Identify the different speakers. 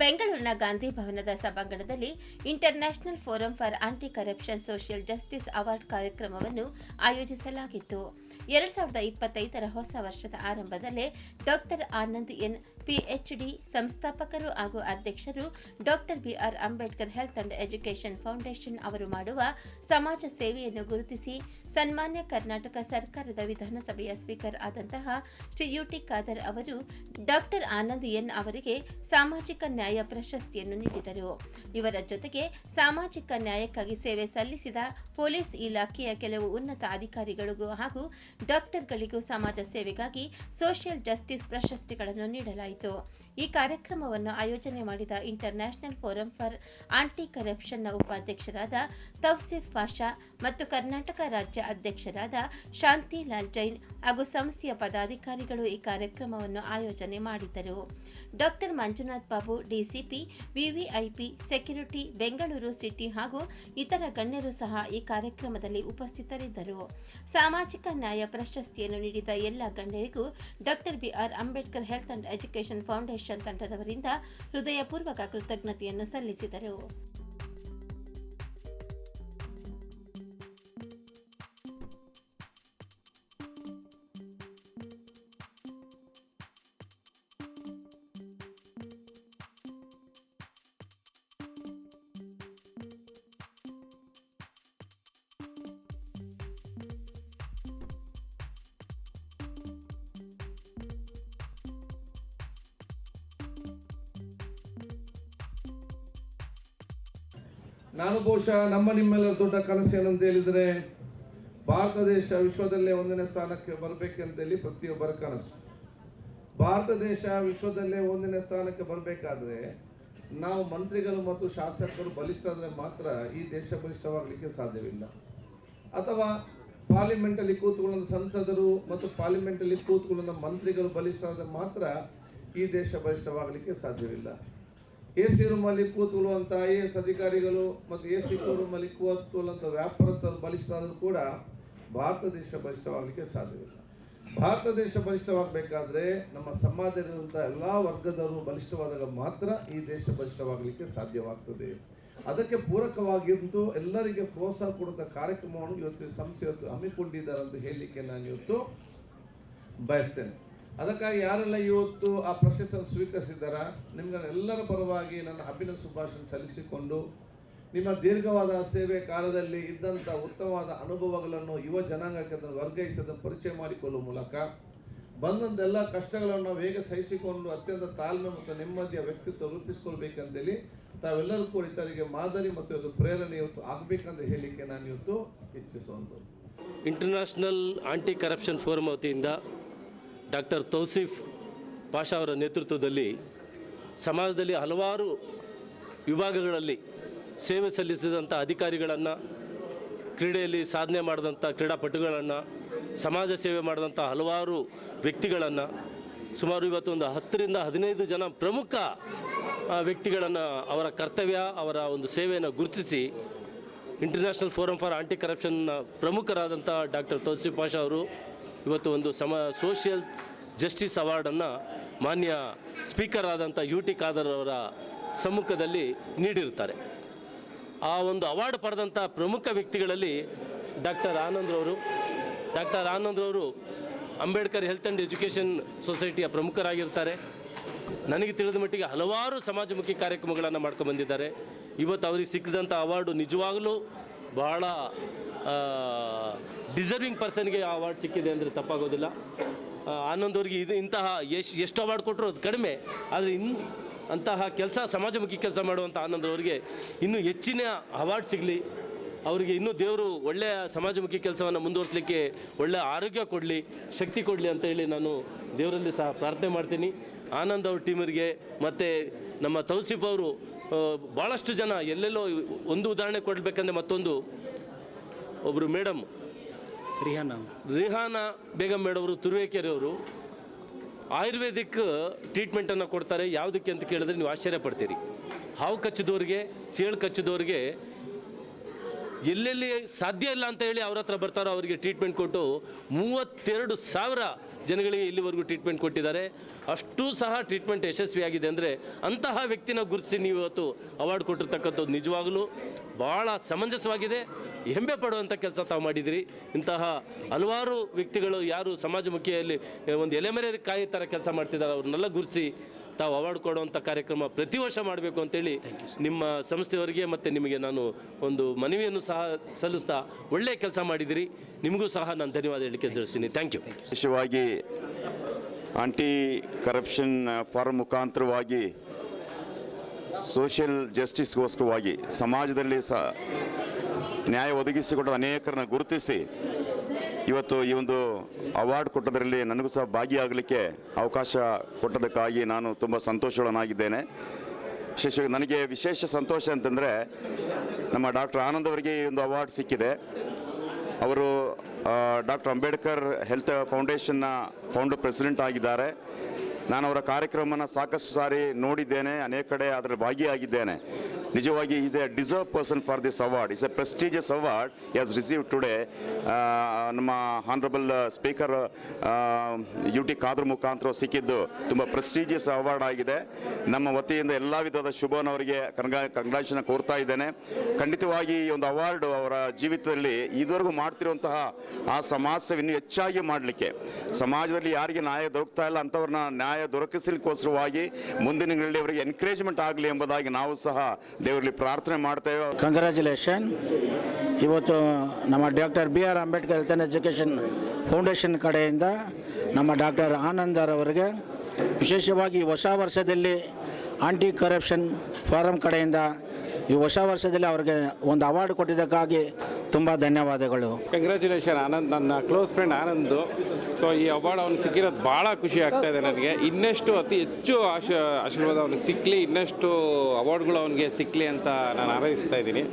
Speaker 1: ಬೆಂಗಳೂರಿನ ಗಾಂಧಿ ಭವನದ ಸಭಾಂಗಣದಲ್ಲಿ international forum for anti corruption social justice award ಕಾರ್ಯಕ್ರಮವನ್ನು ಆಯೋಜಿಸಲಾಗಿತ್ತು. ಎರಡ್ ಸಾವಿರದ ಇಪ್ಪತ್ತೈದರ ಹೊಸ ವರ್ಷದ ಆರಂಭದಲ್ಲೇ ಡಾಕ್ಟರ್ ಆನಂದ್ ಎನ್ ಪಿಎಚ್ಡಿ ಸಂಸ್ಥಾಪಕರು ಹಾಗೂ ಅಧ್ಯಕ್ಷರು doctor BR Ambedkar health and education foundation ಅವರು ಮಾಡುವ ಸಮಾಜ ಸೇವೆಯನ್ನು ಗುರುತಿಸಿ ಸನ್ಮಾನ್ಯ ಕರ್ನಾಟಕ ಸರ್ಕಾರದ ವಿಧಾನಸಭೆಯ ಸ್ಪೀಕರ್ ಆದಂತಹ ಶ್ರೀ ಯುಟಿ ಖಾದರ್ ಅವರು ಡಾಕ್ಟರ್ ಆನಂದ್ ಎನ್ ಅವರಿಗೆ ಸಾಮಾಜಿಕ ನ್ಯಾಯ ಪ್ರಶಸ್ತಿಯನ್ನು ನೀಡಿದರು. ಇವರ ಜೊತೆಗೆ ಸಾಮಾಜಿಕ ನ್ಯಾಯಕ್ಕಾಗಿ ಸೇವೆ ಸಲ್ಲಿಸಿದ ಪೊಲೀಸ್ ಇಲಾಖೆಯ ಕೆಲವು ಉನ್ನತ ಅಧಿಕಾರಿಗಳಿಗೂ ಹಾಗೂ ಡಾಕ್ಟರ್ಗಳಿಗೂ ಸಮಾಜ ಸೇವೆಗಾಗಿ ಸೋಷಿಯಲ್ ಜಸ್ಟಿಸ್ ಪ್ರಶಸ್ತಿಗಳನ್ನು ನೀಡಲಾಯಿತು. ಈ ಕಾರ್ಯಕ್ರಮವನ್ನು ಆಯೋಜನೆ ಮಾಡಿದ ಇಂಟರ್ನ್ಯಾಷನಲ್ ಫೋರಂ ಫಾರ್ ಆಂಟಿ ಕರಪ್ಷನ್ನ ಉಪಾಧ್ಯಕ್ಷರಾದ ತೌಸಿಫ್ ಪಾಷಾ ಮತ್ತು ಕರ್ನಾಟಕ ರಾಜ್ಯ ಅಧ್ಯಕ್ಷರಾದ ಶಾಂತಿ ಲಾಲ್ ಜೈನ್ ಹಾಗೂ ಸಂಸ್ಥೆಯ ಪದಾಧಿಕಾರಿಗಳು ಈ ಕಾರ್ಯಕ್ರಮವನ್ನು ಆಯೋಜನೆ ಮಾಡಿದ್ದರು doctor Manjunath Babu, DCP, VVIP, security, Bengaluru city ಹಾಗೂ ಇತರ ಗಣ್ಯರು ಸಹ ಈ ಕಾರ್ಯಕ್ರಮದಲ್ಲಿ ಉಪಸ್ಥಿತರಿದ್ದರು. ಸಾಮಾಜಿಕ ನ್ಯಾಯ ಪ್ರಶಸ್ತಿಯನ್ನು ನೀಡಿದ ಎಲ್ಲ ಗಣ್ಯರಿಗೂ doctor BR Ambedkar health and education foundation ತಂಡದವರಿಂದ ಹೃದಯಪೂರ್ವಕ ಕೃತಜ್ಞತೆಯನ್ನು ಸಲ್ಲಿಸಿದರು.
Speaker 2: ನಾನು ಬಹುಶಃ ನಮ್ಮ ನಿಮ್ಮೆಲ್ಲರ ದೊಡ್ಡ ಕನಸು ಏನಂತ ಹೇಳಿದ್ರೆ, ಭಾರತ ದೇಶ ವಿಶ್ವದಲ್ಲೇ ಒಂದನೇ ಸ್ಥಾನಕ್ಕೆ ಬರಬೇಕಂತೇಳಿ ಪ್ರತಿಯೊಬ್ಬರ ಕನಸು. ಭಾರತ ದೇಶ ವಿಶ್ವದಲ್ಲೇ ಒಂದನೇ ಸ್ಥಾನಕ್ಕೆ ಬರಬೇಕಾದ್ರೆ, ನಾವು ಮಂತ್ರಿಗಳು ಮತ್ತು ಶಾಸಕರು ಬಲಿಷ್ಠ ಆದರೆ ಮಾತ್ರ ಈ ದೇಶ ಬಲಿಷ್ಠವಾಗಲಿಕ್ಕೆ ಸಾಧ್ಯವಿಲ್ಲ. ಅಥವಾ ಪಾರ್ಲಿಮೆಂಟ್ ಅಲ್ಲಿ ಕೂತ್ಕೊಳ್ಳೋ ಸಂಸದರು ಮತ್ತು ಪಾರ್ಲಿಮೆಂಟಲ್ಲಿ ಕೂತ್ಕೊಳ್ಳೋ ಮಂತ್ರಿಗಳು ಆದರೆ ಮಾತ್ರ ಈ ದೇಶ ಬಲಿಷ್ಠವಾಗಲಿಕ್ಕೆ ಸಾಧ್ಯವಿಲ್ಲ. ಎ ಸಿ ರೂಮಲ್ಲಿ ಕೂತ್ಕೊಳ್ಳುವಂತ ಐ ಎಸ್ ಅಧಿಕಾರಿಗಳು ಮತ್ತು ಎ ಸಿ ರೂಮಲ್ಲಿ ಕೂತ್ಕೊಳ್ಳುವಂಥ ವ್ಯಾಪಾರಸ್ಥರು, ಬಲಿಷ್ಠರಾದರೂ ಕೂಡ ಭಾರತ ದೇಶ ಬಲಿಷ್ಠವಾಗಲಿಕ್ಕೆ ಸಾಧ್ಯವಿಲ್ಲ ಭಾರತ ದೇಶ ಬಲಿಷ್ಠವಾಗಬೇಕಾದ್ರೆ ನಮ್ಮ ಸಮಾಜದಲ್ಲಿರುವಂಥ ಎಲ್ಲಾ ವರ್ಗದವರು ಬಲಿಷ್ಠವಾದಾಗ ಮಾತ್ರ ಈ ದೇಶ ಬಲಿಷ್ಠವಾಗಲಿಕ್ಕೆ ಸಾಧ್ಯವಾಗ್ತದೆ. ಅದಕ್ಕೆ ಪೂರಕವಾಗಿದ್ದು ಎಲ್ಲರಿಗೆ ಪ್ರೋತ್ಸಾಹ ಕೊಡುವಂಥ ಕಾರ್ಯಕ್ರಮವನ್ನು ಇವತ್ತು ಸಂಸ್ಥೆ ಹಮ್ಮಿಕೊಂಡಿದ್ದಾರೆ ಅಂತ ಹೇಳಲಿಕ್ಕೆ ನಾನು ಇವತ್ತು ಬಯಸ್ತೇನೆ. ಅದಕ್ಕಾಗಿ ಯಾರೆಲ್ಲ ಇವತ್ತು ಆ ಪ್ರಶಸ್ತಿಯನ್ನು ಸ್ವೀಕರಿಸಿದ್ದಾರ ನಿಮ್ಗೆ ಎಲ್ಲರ ಪರವಾಗಿ ನನ್ನ ಅಭಿನವ ಶುಭಾಶಯ ಸಲ್ಲಿಸಿಕೊಂಡು ನಿಮ್ಮ ದೀರ್ಘವಾದ ಸೇವೆ ಕಾಲದಲ್ಲಿ ಇದ್ದಂಥ ಉತ್ತಮವಾದ ಅನುಭವಗಳನ್ನು ಯುವ ಜನಾಂಗಕ್ಕೆ ಅದನ್ನು ವರ್ಗಾಯಿಸೋದನ್ನು ಪರಿಚಯ ಮಾಡಿಕೊಳ್ಳುವ ಮೂಲಕ ಬಂದಂತೆಲ್ಲ ಕಷ್ಟಗಳನ್ನು ನಾವು ಸಹಿಸಿಕೊಂಡು ಅತ್ಯಂತ ತಾಳ್ಮೆ ಮತ್ತು ನೆಮ್ಮದಿಯ ವ್ಯಕ್ತಿತ್ವ ರೂಪಿಸ್ಕೊಳ್ಬೇಕಂತೇಳಿ ತಾವೆಲ್ಲರೂ ಕೂಡ ಇತರಿಗೆ ಮಾದರಿ ಮತ್ತು ಅದು ಪ್ರೇರಣೆ ಇವತ್ತು ಆಗಬೇಕಂತ ಹೇಳಲಿಕ್ಕೆ ನಾನು ಇವತ್ತು ಇಚ್ಛಿಸುವಂಥದ್ದು
Speaker 3: ಇಂಟರ್ನ್ಯಾಷನಲ್ ಆಂಟಿ ಕರಪ್ಷನ್ ಫೋರಂ ವತಿಯಿಂದ ಡಾಕ್ಟರ್ ತೌಸಿಫ್ ಪಾಷಾ ಅವರ ನೇತೃತ್ವದಲ್ಲಿ ಸಮಾಜದಲ್ಲಿ ಹಲವಾರು ವಿಭಾಗಗಳಲ್ಲಿ ಸೇವೆ ಸಲ್ಲಿಸಿದಂಥ ಅಧಿಕಾರಿಗಳನ್ನು, ಕ್ರೀಡೆಯಲ್ಲಿ ಸಾಧನೆ ಮಾಡಿದಂಥ ಕ್ರೀಡಾಪಟುಗಳನ್ನು, ಸಮಾಜ ಸೇವೆ ಮಾಡಿದಂಥ ಹಲವಾರು ವ್ಯಕ್ತಿಗಳನ್ನು, ಸುಮಾರು ಇವತ್ತು ಒಂದು ಹತ್ತರಿಂದ ಹದಿನೈದು ಜನ ಪ್ರಮುಖ ವ್ಯಕ್ತಿಗಳನ್ನು ಅವರ ಕರ್ತವ್ಯ, ಅವರ ಒಂದು ಸೇವೆಯನ್ನು ಗುರುತಿಸಿ ಇಂಟರ್ನ್ಯಾಷನಲ್ ಫೋರಂ ಫಾರ್ ಆಂಟಿ ಕರಪ್ಷನ್ನ ಪ್ರಮುಖರಾದಂಥ ಡಾಕ್ಟರ್ ತೌಸಿಫ್ ಪಾಷಾ ಅವರು ಇವತ್ತು ಒಂದು ಸಮ, ಸೋಷಿಯಲ್ ಜಸ್ಟಿಸ್ ಅವಾರ್ಡನ್ನು ಮಾನ್ಯ ಸ್ಪೀಕರ್ ಆದಂಥ ಯು ಟಿ ಖಾದರ್ ಅವರ ಸಮ್ಮುಖದಲ್ಲಿ ನೀಡಿರ್ತಾರೆ ಆ ಒಂದು ಅವಾರ್ಡ್ ಪಡೆದಂಥ ಪ್ರಮುಖ ವ್ಯಕ್ತಿಗಳಲ್ಲಿ ಡಾಕ್ಟರ್ ಆನಂದ್ರವರು ಡಾಕ್ಟರ್ ಆನಂದ್ರವರು ಅಂಬೇಡ್ಕರ್ ಹೆಲ್ತ್ ಆ್ಯಂಡ್ ಎಜುಕೇಷನ್ ಸೊಸೈಟಿಯ ಪ್ರಮುಖರಾಗಿರ್ತಾರೆ ನನಗೆ ತಿಳಿದ ಮಟ್ಟಿಗೆ ಹಲವಾರು ಸಮಾಜಮುಖಿ ಕಾರ್ಯಕ್ರಮಗಳನ್ನು ಮಾಡ್ಕೊಂಡು ಬಂದಿದ್ದಾರೆ. ಇವತ್ತು ಅವ್ರಿಗೆ ಸಿಕ್ಕಿದಂಥ ಅವಾರ್ಡು ನಿಜವಾಗಲೂ ಬಹಳ ಡಿಸರ್ವಿಂಗ್ ಪರ್ಸನ್ಗೆ ಆ ಅವಾರ್ಡ್ ಸಿಕ್ಕಿದೆ ಅಂದರೆ ತಪ್ಪಾಗೋದಿಲ್ಲ. ಹನ್ನೊಂದವ್ರಿಗೆ ಆನಂದ್ ಅವ್ರಿಗೆ ಇದು ಇಂತಹ ಎಷ್ಟು ಎಷ್ಟು ಅವಾರ್ಡ್ ಕೊಟ್ಟರು ಅದು ಕಡಿಮೆ. ಆದರೆ ಇನ್ನು ಅಂತಹ ಕೆಲಸ, ಸಮಾಜಮುಖಿ ಕೆಲಸ ಮಾಡುವಂಥ ಆನಂದ್ ಅವರಿಗೆ ಇನ್ನೂ ಹೆಚ್ಚಿನ ಅವಾರ್ಡ್ ಸಿಗಲಿ. ಅವರಿಗೆ ಇನ್ನೂ ದೇವರು ಒಳ್ಳೆಯ ಸಮಾಜಮುಖಿ ಕೆಲಸವನ್ನು ಮುಂದುವರಿಸಲಿಕ್ಕೆ ಒಳ್ಳೆಯ ಆರೋಗ್ಯ ಕೊಡಲಿ, ಶಕ್ತಿ ಕೊಡಲಿ ಅಂತ ಹೇಳಿ ನಾನು ದೇವರಲ್ಲಿ ಸಹ ಪ್ರಾರ್ಥನೆ ಮಾಡ್ತೀನಿ. ಆನಂದ್ ಅವ್ರ ಟೀಮರಿಗೆ ಮತ್ತು ನಮ್ಮ ತೌಸಿಫ್ ಅವರು ಭಾಳಷ್ಟು ಜನ ಎಲ್ಲೆಲ್ಲೋ ಒಂದು ಉದಾಹರಣೆ ಕೊಡಬೇಕಂದ್ರೆ ಮತ್ತೊಂದು. ಒಬ್ಬರು ಮೇಡಮ್
Speaker 4: ರಿಹಾನ.
Speaker 3: ರಿಹಾನಾ ಬೇಗಂ ಮೇಡವರು ತುರುವೇಕೆರೆಯವರು ಆಯುರ್ವೇದಿಕ್ ಟ್ರೀಟ್ಮೆಂಟನ್ನು ಕೊಡ್ತಾರೆ. ಯಾವುದಕ್ಕೆ ಅಂತ ಕೇಳಿದ್ರೆ ನೀವು ಆಶ್ಚರ್ಯ ಪಡ್ತೀರಿ ಹಾವು ಕಚ್ಚಿದವ್ರಿಗೆ ಚೇಳು ಕಚ್ಚಿದವ್ರಿಗೆ ಎಲ್ಲೆಲ್ಲಿ ಸಾಧ್ಯ ಇಲ್ಲ ಅಂತ ಹೇಳಿ ಅವ್ರ ಹತ್ರ ಬರ್ತಾರೋ ಅವರಿಗೆ ಟ್ರೀಟ್ಮೆಂಟ್ ಕೊಟ್ಟು ಮೂವತ್ತೆರಡು ಸಾವಿರ ಜನಗಳಿಗೆ ಇಲ್ಲಿವರೆಗೂ ಟ್ರೀಟ್ಮೆಂಟ್ ಕೊಟ್ಟಿದ್ದಾರೆ. ಅಷ್ಟೂ ಸಹ ಟ್ರೀಟ್ಮೆಂಟ್ ಯಶಸ್ವಿಯಾಗಿದೆ ಅಂದರೆ ಅಂತಹ ವ್ಯಕ್ತಿನ ಗುರುತಿಸಿ ನೀವು ಇವತ್ತು ಅವಾರ್ಡ್ ಕೊಟ್ಟಿರ್ತಕ್ಕಂಥದ್ದು ನಿಜವಾಗಲೂ ಭಾಳ ಸಮಂಜಸವಾಗಿದೆ. ಹೆಮ್ಮೆ ಪಡುವಂಥ ಕೆಲಸ ತಾವು ಮಾಡಿದಿರಿ. ಇಂತಹ ಹಲವಾರು ವ್ಯಕ್ತಿಗಳು ಯಾರು ಸಮಾಜಮುಖಿಯಲ್ಲಿ ಒಂದು ಎಲೆಮರೆ ಕಾಯಿ ಥರ ಕೆಲಸ ಮಾಡ್ತಿದ್ದಾರೆ, ಅವ್ರನ್ನೆಲ್ಲ ಗುರುತಿಸಿ ತಾವು ಅವಾರ್ಡ್ ಕೊಡುವಂಥ ಕಾರ್ಯಕ್ರಮ ಪ್ರತಿ ವರ್ಷ ಮಾಡಬೇಕು ಅಂತೇಳಿ ನಿಮ್ಮ ಸಂಸ್ಥೆಯವರಿಗೆ ಮತ್ತು ನಿಮಗೆ ನಾನು ಒಂದು ಮನವಿಯನ್ನು ಸಹ ಸಲ್ಲಿಸ್ತಾ ಒಳ್ಳೆಯ ಕೆಲಸ ಮಾಡಿದಿರಿ. ನಿಮಗೂ ಸಹ ನಾನು ಧನ್ಯವಾದ ಹೇಳಿಕೆ ತಿಳಿಸ್ತೀನಿ ಥ್ಯಾಂಕ್ ಯು
Speaker 4: ವಿಶೇಷವಾಗಿ ಆಂಟಿ ಕರಪ್ಷನ್ ಫಾರಂ ಮುಖಾಂತರವಾಗಿ ಸೋಷಿಯಲ್ ಜಸ್ಟಿಸ್ಗೋಸ್ಕರವಾಗಿ ಸಮಾಜದಲ್ಲಿ ಸಹ ನ್ಯಾಯ ಒದಗಿಸಿಕೊಟ್ಟ ಅನೇಕರನ್ನ ಗುರುತಿಸಿ ಇವತ್ತು ಈ ಒಂದು ಅವಾರ್ಡ್ ಕೊಟ್ಟದರಲ್ಲಿ ನನಗೂ ಸಹ ಭಾಗಿಯಾಗಲಿಕ್ಕೆ ಅವಕಾಶ ಕೊಟ್ಟದಕ್ಕಾಗಿ ನಾನು ತುಂಬ ಸಂತೋಷವನ್ನಾಗಿದ್ದೇನೆ ವಿಶೇಷವಾಗಿ ನನಗೆ ವಿಶೇಷ ಸಂತೋಷ ಅಂತಂದರೆ ನಮ್ಮ ಡಾಕ್ಟರ್ ಆನಂದ್ ಅವರಿಗೆ ಈ ಒಂದು ಅವಾರ್ಡ್ ಸಿಕ್ಕಿದೆ. ಅವರು ಡಾಕ್ಟರ್ ಅಂಬೇಡ್ಕರ್ ಹೆಲ್ತ್ ಫೌಂಡೇಶನ್ನ ಫೌಂಡರ್ ಪ್ರೆಸಿಡೆಂಟ್ ಆಗಿದ್ದಾರೆ. ನಾನು ಅವರ ಕಾರ್ಯಕ್ರಮನ ಸಾಕಷ್ಟು ಸಾರಿ ನೋಡಿದ್ದೇನೆ, ಅನೇಕ ಕಡೆ ಅದರ ಭಾಗಿಯಾಗಿದ್ದೇನೆ. ನಿಜವಾಗಿ is a deserve person for this award is a prestigious award as receive today ನಮ್ಮ honourable speaker U T Khader ಮುಖಾಂತರ ಸಿಕ್ಕಿದ್ದು ತುಂಬ ಪ್ರೆಸ್ಟೀಜಿಯಸ್ ಅವಾರ್ಡ್ ಆಗಿದೆ. ನಮ್ಮ ವತಿಯಿಂದ ಎಲ್ಲ ವಿಧದ ಶುಭನ ಅವರಿಗೆ ಕಂಗ್ರಾ ಕಂಗ್ರಾಚುಲೇಷನ್ ಕೋರ್ತಾ ಇದ್ದೇನೆ. ಖಂಡಿತವಾಗಿ ಈ ಒಂದು ಅವಾರ್ಡ್ ಅವರ ಜೀವಿತದಲ್ಲಿ ಇದುವರೆಗೂ ಮಾಡ್ತಿರುವಂತಹ ಆ ಸಮಾಜ ಹೆಚ್ಚಾಗಿ ಮಾಡಲಿಕ್ಕೆ. ಸಮಾಜದಲ್ಲಿ ಯಾರಿಗೆ ನ್ಯಾಯ ದೊರಕ್ತಾ ಇಲ್ಲ ಅಂಥವ್ರನ್ನ ನ್ಯಾಯ ದೊರಕಿಸಲಿಕ್ಕೋಸ್ಕರವಾಗಿ ಮುಂದಿನ ಅವರಿಗೆ ಎನ್ಕರೇಜ್ಮೆಂಟ್ ಆಗಲಿ ಎಂಬುದಾಗಿ ನಾವು ಸಹ ದೇವರಲ್ಲಿ ಪ್ರಾರ್ಥನೆ ಮಾಡ್ತೇವೆ
Speaker 5: ಕಂಗ್ರ್ಯಾಚುಲೇಷನ್ ಇವತ್ತು ನಮ್ಮ doctor B R Ambedkar health and education foundation ಕಡೆಯಿಂದ ನಮ್ಮ ಡಾಕ್ಟರ್ ಆನಂದರ್ ಅವರಿಗೆ ವಿಶೇಷವಾಗಿ ಈ ಹೊಸ ವರ್ಷದಲ್ಲಿ ಆಂಟಿ ಕರಪ್ಷನ್ ಫಾರಂ ಕಡೆಯಿಂದ ಈ ಹೊಸ ವರ್ಷದಲ್ಲಿ ಅವರಿಗೆ ಒಂದು ಅವಾರ್ಡ್ ಕೊಟ್ಟಿದ್ದಕ್ಕಾಗಿ ತುಂಬ ಧನ್ಯವಾದಗಳು.
Speaker 6: ಕಂಗ್ರ್ಯಾಚುಲೇಷನ್ ಆನಂದ್. ನನ್ನ ಕ್ಲೋಸ್ ಫ್ರೆಂಡ್ ಆನಂದು. ಸೊ ಈ ಅವಾರ್ಡ್ ಅವ್ನಿಗೆ ಸಿಕ್ಕಿರೋದು ಭಾಳ ಖುಷಿ ಆಗ್ತಾ ಇದೆ ನನಗೆ. ಇನ್ನಷ್ಟು ಅತಿ ಹೆಚ್ಚು ಆಶ ಆಶೀರ್ವಾದ ಅವ್ನಿಗೆ ಸಿಕ್ಕಲಿ ಇನ್ನಷ್ಟು ಅವಾರ್ಡ್ಗಳು ಅವನಿಗೆ ಸಿಕ್ಕಲಿ ಅಂತ ನಾನು ಹಾರೈಸ್ತಾ ಇದ್ದೀನಿ.